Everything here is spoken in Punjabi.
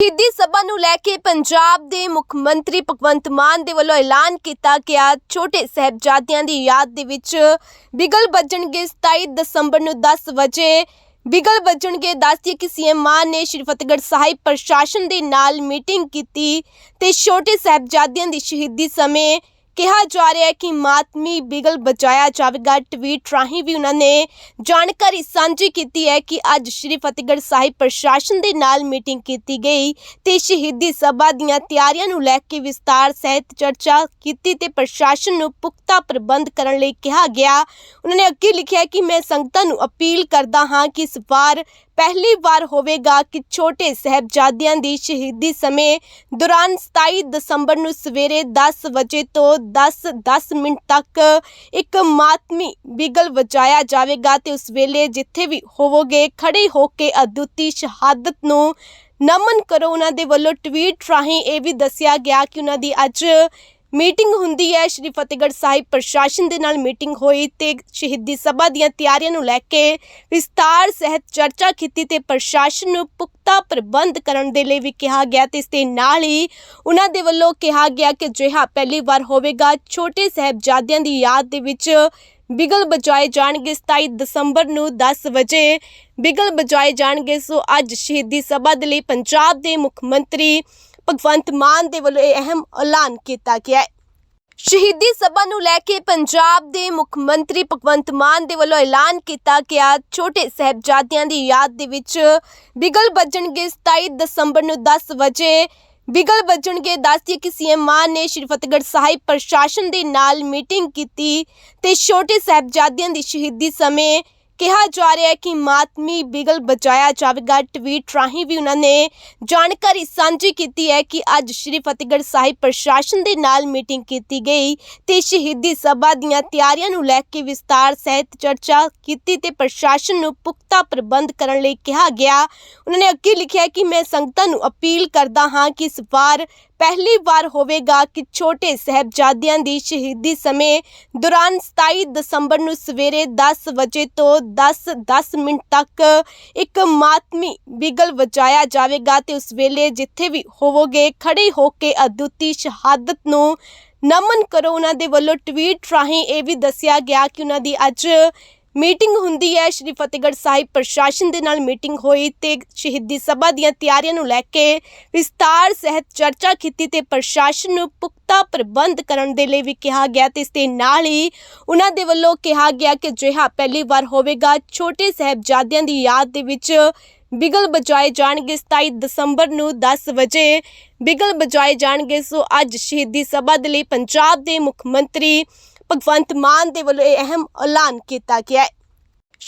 ਸ਼ਹੀਦੀ ਸਭਾ ਨੂੰ ਲੈ ਕੇ ਪੰਜਾਬ ਦੇ ਮੁੱਖ ਮੰਤਰੀ ਭਗਵੰਤ ਮਾਨ ਦੇ ਵੱਲੋਂ ਐਲਾਨ ਕੀਤਾ ਗਿਆ। ਛੋਟੇ ਸਾਹਿਬਜ਼ਾਦਿਆਂ ਦੀ ਯਾਦ ਦੇ ਵਿੱਚ ਬਿਗਲ ਵੱਜਣਗੇ 27 ਦਸੰਬਰ ਨੂੰ 10 ਵਜੇ। ਬਿਗਲ ਵੱਜਣਗੇ ਦੱਸਦੀ ਕਿ ਸੀਐਮ ਮਾਨ ਨੇ ਸ਼੍ਰੀ ਫਤਿਹਗੜ੍ਹ ਸਾਹਿਬ ਪ੍ਰਸ਼ਾਸਨ ਦੇ ਨਾਲ ਮੀਟਿੰਗ ਕੀਤੀ ਤੇ ਛੋਟੇ ਸਾਹਿਬਜ਼ਾਦਿਆਂ ਦੀ ਸ਼ਹੀਦੀ ਸਮੇਂ ਕਿਹਾ ਜਾ ਰਿਹਾ ਹੈ ਕਿ ਮਾਤਮੀ ਬਿਗਲ ਬਚਾਇਆ ਜਾਵੇਗਾ। ਟਵੀਟ ਰਾਹੀਂ ਵੀ ਉਹਨਾਂ ਨੇ ਜਾਣਕਾਰੀ ਸਾਂਝੀ ਕੀਤੀ ਹੈ ਕਿ ਅੱਜ ਸ਼੍ਰੀ ਫਤਿਹਗੜ੍ਹ ਸਾਹਿਬ ਪ੍ਰਸ਼ਾਸਨ ਦੇ ਨਾਲ ਮੀਟਿੰਗ ਕੀਤੀ ਗਈ ਤੇ ਸ਼ਹੀਦੀ ਸਭਾ ਦੀਆਂ ਤਿਆਰੀਆਂ ਨੂੰ ਲੈ ਕੇ ਵਿਸਤਾਰ ਸਹਿਤ ਚਰਚਾ ਕੀਤੀ ਤੇ ਪ੍ਰਸ਼ਾਸਨ ਨੂੰ ਪੁਖਤਾ ਪ੍ਰਬੰਧ ਕਰਨ ਲਈ ਕਿਹਾ ਗਿਆ। ਉਹਨਾਂ ਨੇ ਅੱਗੇ ਲਿਖਿਆ ਕਿ ਮੈਂ ਸੰਗਤਾਂ ਨੂੰ ਅਪੀਲ ਕਰਦਾ ਹਾਂ ਕਿ ਇਸ ਵਾਰ ਪਹਿਲੀ ਵਾਰ ਹੋਵੇਗਾ ਕਿ ਛੋਟੇ ਸਾਹਿਬਜ਼ਾਦਿਆਂ ਦੀ ਸ਼ਹੀਦੀ ਸਮੇਂ ਦੌਰਾਨ 27 ਦਸੰਬਰ ਨੂੰ ਸਵੇਰੇ 10 ਵਜੇ ਤੋਂ 10:10 ਮਿੰਟ ਤੱਕ ਇੱਕ ਮਾਤਮੀ ਬਿਗਲ ਵਜਾਇਆ ਜਾਵੇਗਾ ਤੇ ਉਸ ਵੇਲੇ ਜਿੱਥੇ ਵੀ ਹੋਵੋਗੇ ਖੜੇ ਹੋ ਕੇ ਅਦੁੱਤੀ ਸ਼ਹਾਦਤ ਨੂੰ ਨਮਨ ਕਰੋ। ਉਹਨਾਂ ਦੇ ਵੱਲੋਂ ਟਵੀਟ ਰਾਹੀਂ ਇਹ ਵੀ ਦੱਸਿਆ ਗਿਆ ਕਿ ਉਹਨਾਂ ਦੀ ਅੱਜ ਮੀਟਿੰਗ ਹੁੰਦੀ ਹੈ, ਸ਼੍ਰੀ ਫਤਿਹਗੜ੍ਹ ਸਾਹਿਬ ਪ੍ਰਸ਼ਾਸਨ ਦੇ ਨਾਲ ਮੀਟਿੰਗ ਹੋਈ ਤੇ ਸ਼ਹੀਦੀ ਸਭਾ ਦੀਆਂ ਤਿਆਰੀਆਂ ਨੂੰ ਲੈ ਕੇ ਵਿਸਤਾਰ ਸਹਿਤ ਚਰਚਾ ਕੀਤੀ ਤੇ ਪ੍ਰਸ਼ਾਸਨ ਨੂੰ ਪੁਖਤਾ ਪ੍ਰਬੰਧ ਕਰਨ ਦੇ ਲਈ ਵੀ ਕਿਹਾ ਗਿਆ ਤੇ ਇਸ ਦੇ ਨਾਲ ਹੀ ਉਹਨਾਂ ਦੇ ਵੱਲੋਂ ਕਿਹਾ ਗਿਆ ਕਿ ਅਜਿਹਾ ਪਹਿਲੀ ਵਾਰ ਹੋਵੇਗਾ। ਛੋਟੇ ਸਾਹਿਬਜ਼ਾਦਿਆਂ ਦੀ ਯਾਦ ਦੇ ਵਿੱਚ ਬਿਗਲ ਬਜਾਏ ਜਾਣਗੇ 27 ਦਸੰਬਰ ਨੂੰ 10 ਵਜੇ ਬਿਗਲ ਬਜਾਏ ਜਾਣਗੇ। ਸੋ ਅੱਜ ਸ਼ਹੀਦੀ ਸਭਾ ਦੇ ਲਈ ਪੰਜਾਬ ਦੇ ਮੁੱਖ ਮੰਤਰੀ ਭਗਵੰਤ ਮਾਨ ਦੇ ਵੱਲੋਂ ਇਹ ਅਹਿਮ ਐਲਾਨ ਕੀਤਾ ਗਿਆ ਹੈ। ਸ਼ਹੀਦੀ ਸਭਾ ਨੂੰ ਲੈ ਕੇ ਪੰਜਾਬ ਦੇ ਮੁੱਖ ਮੰਤਰੀ ਭਗਵੰਤ ਮਾਨ ਦੇ ਵੱਲੋਂ ਐਲਾਨ ਕੀਤਾ ਗਿਆ। ਛੋਟੇ ਸਾਹਿਬਜ਼ਾਦਿਆਂ ਦੀ ਯਾਦ ਦੇ ਵਿੱਚ ਬਿਗਲ ਵੱਜਣਗੇ 27 ਦਸੰਬਰ ਨੂੰ 10 ਵਜੇ। ਬਿਗਲ ਵੱਜਣਗੇ ਦੱਸਦੀ ਕਿ ਸੀਐਮ ਮਾਨ ਨੇ ਸ਼੍ਰੀ ਫਤਿਹਗੜ੍ਹ ਸਾਹਿਬ ਪ੍ਰਸ਼ਾਸਨ ਦੇ ਨਾਲ ਮੀਟਿੰਗ ਕੀਤੀ ਤੇ ਛੋਟੇ ਸਾਹਿਬਜ਼ਾਦਿਆਂ ਦੀ ਸ਼ਹੀਦੀ ਸਮੇਂ ਕਿਹਾ ਜਾ ਰਿਹਾ ਹੈ ਕਿ ਮਾਤਮੀ ਬਿਗਲ ਬਚਾਇਆ ਜਾਵੇਗਾ। ਟਵੀਟ ਰਾਹੀਂ ਵੀ ਉਹਨਾਂ ਨੇ ਜਾਣਕਾਰੀ ਸਾਂਝੀ ਕੀਤੀ ਹੈ ਕਿ ਅੱਜ ਸ਼੍ਰੀ ਫਤਿਹਗੜ੍ਹ ਸਾਹਿਬ ਪ੍ਰਸ਼ਾਸਨ ਦੇ ਨਾਲ ਮੀਟਿੰਗ ਕੀਤੀ ਗਈ ਤੇ ਸ਼ਹੀਦੀ ਸਭਾ ਦੀਆਂ ਤਿਆਰੀਆਂ ਨੂੰ ਲੈ ਕੇ ਵਿਸਤਾਰ ਸਹਿਤ ਚਰਚਾ ਕੀਤੀ ਤੇ ਪ੍ਰਸ਼ਾਸਨ ਨੂੰ ਪੁਖਤਾ ਪ੍ਰਬੰਧ ਕਰਨ ਲਈ ਕਿਹਾ ਗਿਆ। ਉਹਨਾਂ ਨੇ ਅੱਗੇ ਲਿਖਿਆ ਕਿ ਮੈਂ ਸੰਗਤਾਂ ਨੂੰ ਅਪੀਲ ਕਰਦਾ ਹਾਂ ਕਿ ਇਸ ਵਾਰ ਪਹਿਲੀ ਵਾਰ ਹੋਵੇਗਾ ਕਿ ਛੋਟੇ ਸਾਹਿਬਜ਼ਾਦਿਆਂ ਦੀ ਸ਼ਹੀਦੀ ਸਮੇਂ ਦੌਰਾਨ 27 ਦਸੰਬਰ ਨੂੰ ਸਵੇਰੇ 10 ਵਜੇ ਤੋਂ 10:10 ਮਿੰਟ ਤੱਕ ਇੱਕ ਮਾਤਮੀ ਬਿਗਲ ਵਜਾਇਆ ਜਾਵੇਗਾ ਤੇ ਉਸ ਵੇਲੇ ਜਿੱਥੇ ਵੀ ਹੋਵੋਗੇ ਖੜੇ ਹੋ ਕੇ ਅਦੁੱਤੀ ਸ਼ਹਾਦਤ ਨੂੰ ਨਮਨ ਕਰੋ। ਉਹਨਾਂ ਦੇ ਵੱਲੋਂ ਟਵੀਟ ਰਾਹੀਂ ਇਹ ਵੀ ਦੱਸਿਆ ਗਿਆ ਕਿ ਉਹਨਾਂ ਦੀ ਅੱਜ ਮੀਟਿੰਗ ਹੁੰਦੀ ਹੈ, ਸ਼੍ਰੀ ਫਤਿਹਗੜ੍ਹ ਸਾਹਿਬ ਪ੍ਰਸ਼ਾਸਨ ਦੇ ਨਾਲ ਮੀਟਿੰਗ ਹੋਈ ਤੇ ਸ਼ਹੀਦੀ ਸਭਾ ਦੀਆਂ ਤਿਆਰੀਆਂ ਨੂੰ ਲੈ ਕੇ ਵਿਸਤਾਰ ਸਹਿਤ ਚਰਚਾ ਕੀਤੀ ਤੇ ਪ੍ਰਸ਼ਾਸਨ ਨੂੰ ਪੁਖਤਾ ਪ੍ਰਬੰਧ ਕਰਨ ਦੇ ਲਈ ਵੀ ਕਿਹਾ ਗਿਆ ਤੇ ਇਸ ਦੇ ਨਾਲ ਹੀ ਉਹਨਾਂ ਦੇ ਵੱਲੋਂ ਕਿਹਾ ਗਿਆ ਕਿ ਅਜਿਹਾ ਪਹਿਲੀ ਵਾਰ ਹੋਵੇਗਾ। ਛੋਟੇ ਸਾਹਿਬਜ਼ਾਦਿਆਂ ਦੀ ਯਾਦ ਦੇ ਵਿੱਚ ਬਿਗਲ ਬਜਾਏ ਜਾਣਗੇ 27 ਦਸੰਬਰ ਨੂੰ 10 ਵਜੇ। ਬਿਗਲ ਬਜਾਏ ਜਾਣਗੇ, ਸੋ ਅੱਜ ਸ਼ਹੀਦੀ ਸਭਾ ਦੇ ਲਈ ਪੰਜਾਬ ਦੇ ਮੁੱਖ ਮੰਤਰੀ ਭਗਵੰਤ ਮਾਨ ਦੇ ਵੱਲੋਂ ਇਹ ਅਹਿਮ ਐਲਾਨ ਕੀਤਾ ਗਿਆ